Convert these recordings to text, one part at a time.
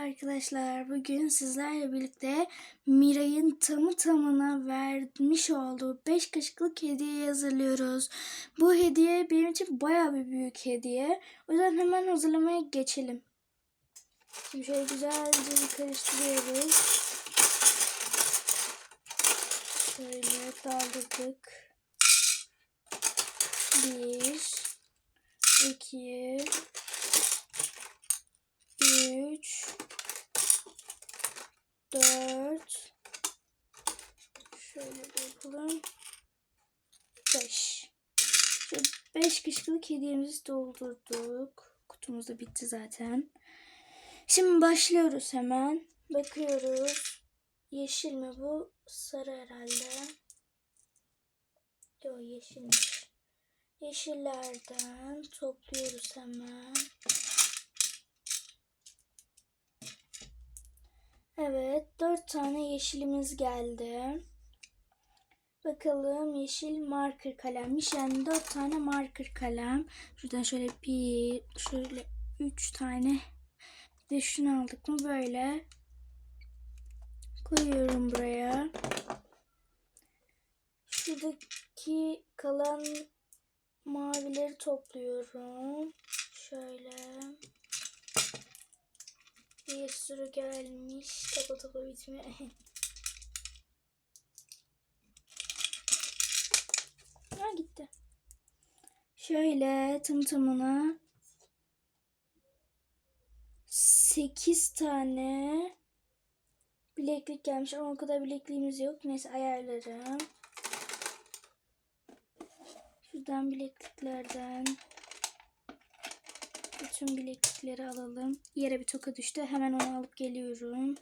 arkadaşlar. Bugün sizlerle birlikte Miray'ın tamı tamına vermiş olduğu 5 kaşıklık hediyeyi hazırlıyoruz. Bu hediye benim için baya bir büyük hediye. O yüzden hemen hazırlamaya geçelim. Şimdi şöyle güzelce bir karıştırıyoruz. Şöyle daldırdık. Bir, iki, üç, dört, şöyle de yapalım. Beş. Şu beş kişilik hediyemizi doldurduk. Kutumuz da bitti zaten. Şimdi başlıyoruz hemen. Bakıyoruz. Yeşil mi bu? Sarı herhalde. Yok yeşilmiş. Yeşillerden topluyoruz hemen. Evet, dört tane yeşilimiz geldi. Bakalım yeşil marker kalemmiş. Yani dört tane marker kalem. Şuradan şöyle bir, şöyle üç tane. De şunu aldık mı böyle. Koyuyorum buraya. Şuradaki kalan mavileri topluyorum. Şöyle. Bir sürü gelmiş. Topa topa bitmiyor. ha gitti. Şöyle tam tamına 8 tane bileklik gelmiş ama o kadar bilekliğimiz yok. Neyse ayarlarım. Şuradan bilekliklerden bütün bileklikleri alalım. Yere bir toka düştü. Hemen onu alıp geliyorum.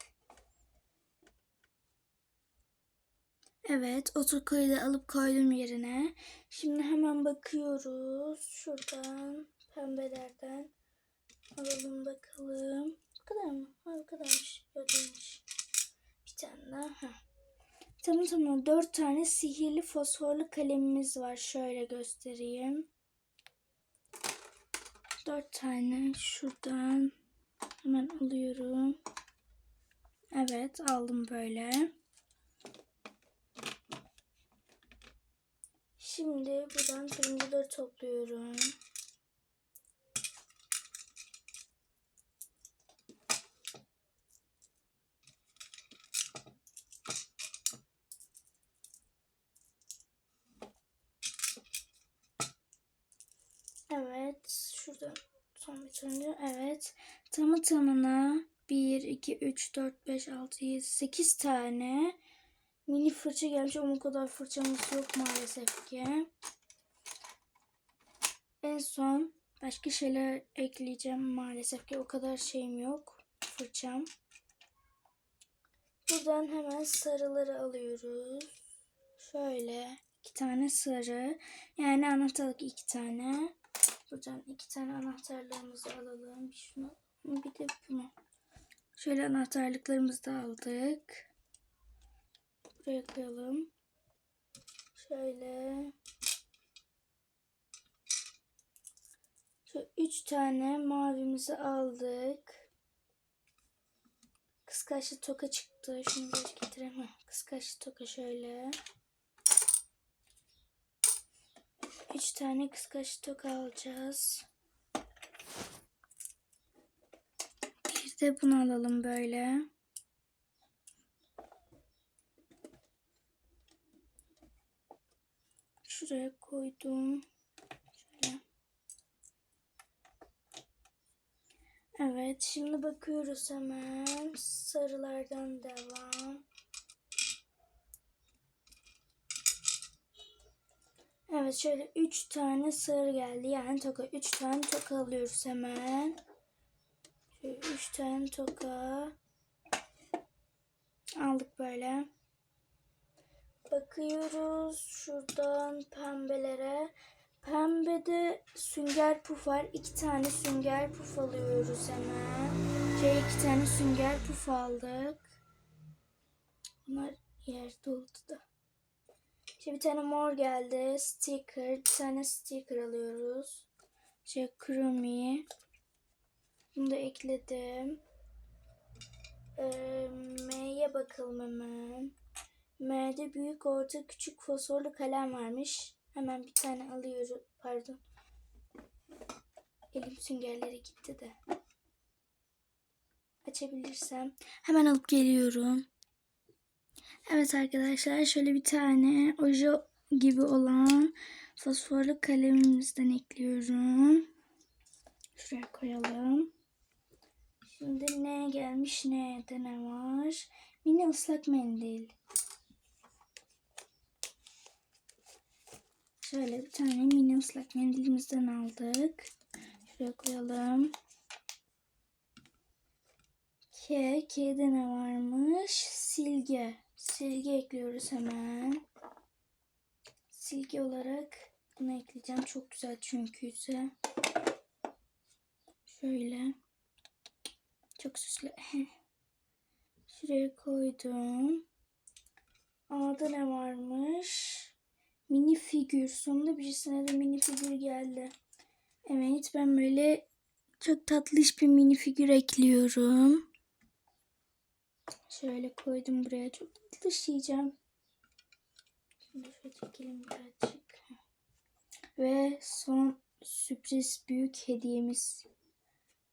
Evet, o tokayı da alıp koydum yerine. Şimdi hemen bakıyoruz. Şuradan pembelerden alalım bakalım. Bu kadar mı? Ha bu kadarmış. Değilmiş. Bir tane daha. Tamam tamam. Dört tane sihirli fosforlu kalemimiz var. Şöyle göstereyim. Dört tane şuradan hemen alıyorum. Evet aldım böyle. Şimdi buradan turuncuları topluyorum. Evet. Şurada son bir turuncu. Evet. Tamı tamına 1, 2, 3, 4, 5, 6, 7, 8 tane mini fırça gelmiş ama o kadar fırçamız yok maalesef ki. En son başka şeyler ekleyeceğim maalesef ki o kadar şeyim yok. Fırçam. Buradan hemen sarıları alıyoruz. Şöyle iki tane sarı. Yani anahtarlık iki tane. Buradan iki tane anahtarlarımızı alalım. Şunu bir de bunu. Şöyle anahtarlıklarımızı da aldık. Buraya koyalım. Şöyle. Şu üç tane mavimizi aldık. Kıskaçlı toka çıktı. Şunu da getiremem. Kıskaçlı toka şöyle. Üç tane kıskaç toka alacağız. Bir de bunu alalım böyle. Şuraya koydum. Şöyle. Evet şimdi bakıyoruz hemen. Sarılardan devam. Evet şöyle 3 tane sarı geldi. Yani toka 3 tane toka alıyoruz hemen. Şöyle 3 tane toka aldık böyle. Bakıyoruz şuradan pembelere. Pembede sünger puf var. 2 tane sünger puf alıyoruz hemen. Şey 2 tane sünger puf aldık. Bunlar yerde oldu da. Şimdi bir tane mor geldi. Sticker. Bir tane sticker alıyoruz. Şey Chromie. Bunu da ekledim. Ee, M'ye bakalım hemen. M'de büyük, orta, küçük fosforlu kalem varmış. Hemen bir tane alıyorum. Pardon. Elim süngerlere gitti de. Açabilirsem. Hemen alıp geliyorum. Evet arkadaşlar şöyle bir tane oje gibi olan fosforlu kalemimizden ekliyorum. Şuraya koyalım. Şimdi ne gelmiş neyde ne var? Mini ıslak mendil. Şöyle bir tane mini ıslak mendilimizden aldık. Şuraya koyalım. K, K'de ne varmış? Silge. Silge ekliyoruz hemen. Silge olarak bunu ekleyeceğim. Çok güzel çünkü ise. Şöyle. Çok süslü. Şuraya koydum. A'da ne varmış? Mini figür. Sonunda birisine de mini figür geldi. Evet ben böyle çok tatlış bir mini figür ekliyorum. Şöyle koydum buraya. Çok yiyeceğim. Şimdi şöyle çekelim birazcık. Ve son sürpriz büyük hediyemiz.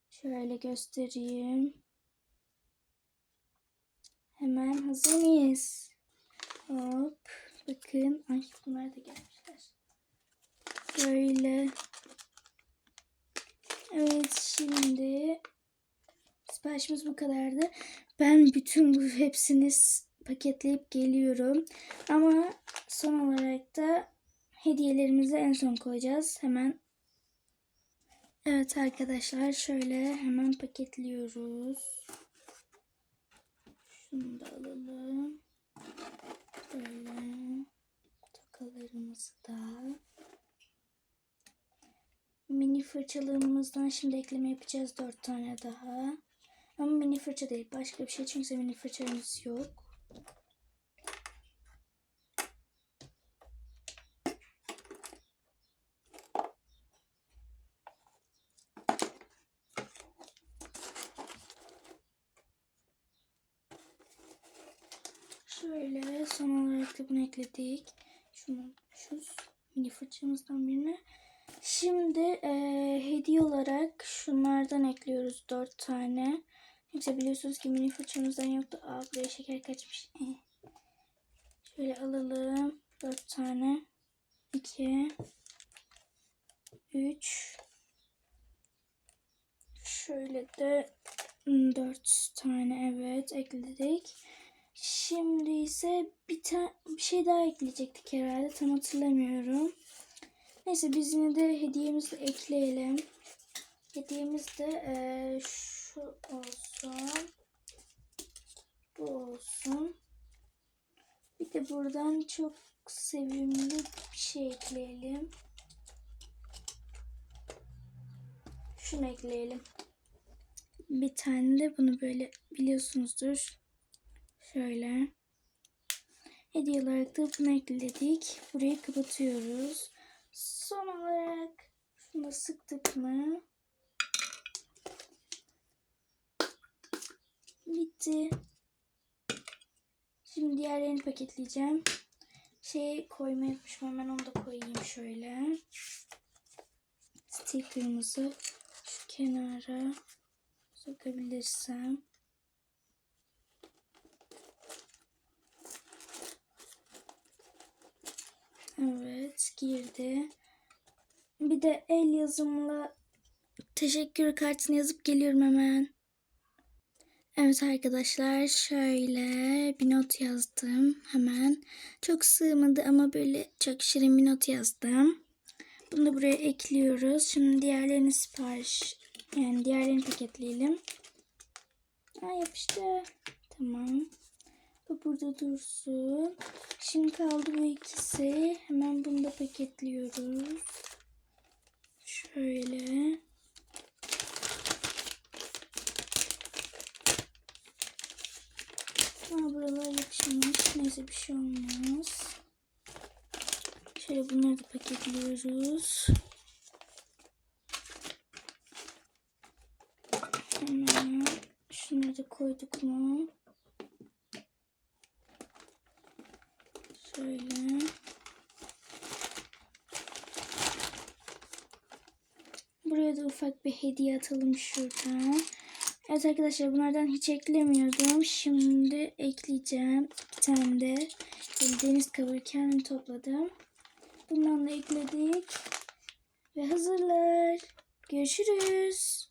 Şöyle göstereyim. Hemen hazır mıyız? Hop. Bakın. Ay bunlar da gelmişler. Böyle. Evet şimdi siparişimiz bu kadardı. Ben bütün bu hepsini paketleyip geliyorum. Ama son olarak da hediyelerimizi en son koyacağız. Hemen Evet arkadaşlar şöyle hemen paketliyoruz. Şunu da alalım. Böyle tokalarımızı da. Mini fırçalarımızdan şimdi ekleme yapacağız. Dört tane daha. Ama mini fırça değil. Başka bir şey çünkü mini fırçamız yok. Şöyle son olarak da bunu ekledik. Şunu şu mini fırçamızdan birine. Şimdi eee, hediye olarak şunlardan ekliyoruz dört tane. Yoksa biliyorsunuz ki mini fırçamızdan yoktu. Aa buraya şeker kaçmış. Eh. Şöyle alalım. Dört tane. İki. Üç. Şöyle de hmm, dört tane evet ekledik. Şimdi ise bir tane bir şey daha ekleyecektik herhalde. Tam hatırlamıyorum. Neyse biz yine de hediyemizi ekleyelim. Hediyemiz de eee, şu olsun. Bu olsun. Bir de buradan çok sevimli bir şey ekleyelim. Şunu ekleyelim. Bir tane de bunu böyle biliyorsunuzdur. Şöyle. Hediye olarak da bunu ekledik. Burayı kapatıyoruz. Son olarak şunu da sıktık mı? Bitti. Şimdi diğerlerini paketleyeceğim. Şey koymayı unutmuşum. Hemen onu da koyayım şöyle. Sticker'ımızı şu kenara sokabilirsem. Evet girdi. Bir de el yazımla teşekkür kartını yazıp geliyorum hemen. Evet arkadaşlar şöyle bir not yazdım hemen. Çok sığmadı ama böyle çok şirin bir not yazdım. Bunu da buraya ekliyoruz. Şimdi diğerlerini sipariş yani diğerlerini paketleyelim. Aa yapıştı. Tamam. Bu burada dursun. Şimdi kaldı bu ikisi. Hemen bunu da paketliyoruz. Şöyle. Ha, buralar yapışmış. Neyse bir şey olmaz. Şöyle bunları da paketliyoruz. Şunları da koyduk mu? Şöyle. Buraya da ufak bir hediye atalım şuradan. Evet arkadaşlar bunlardan hiç eklemiyordum. Şimdi ekleyeceğim. Bir tane de deniz kabuğu kendim topladım. Bundan da ekledik. Ve hazırlar. Görüşürüz.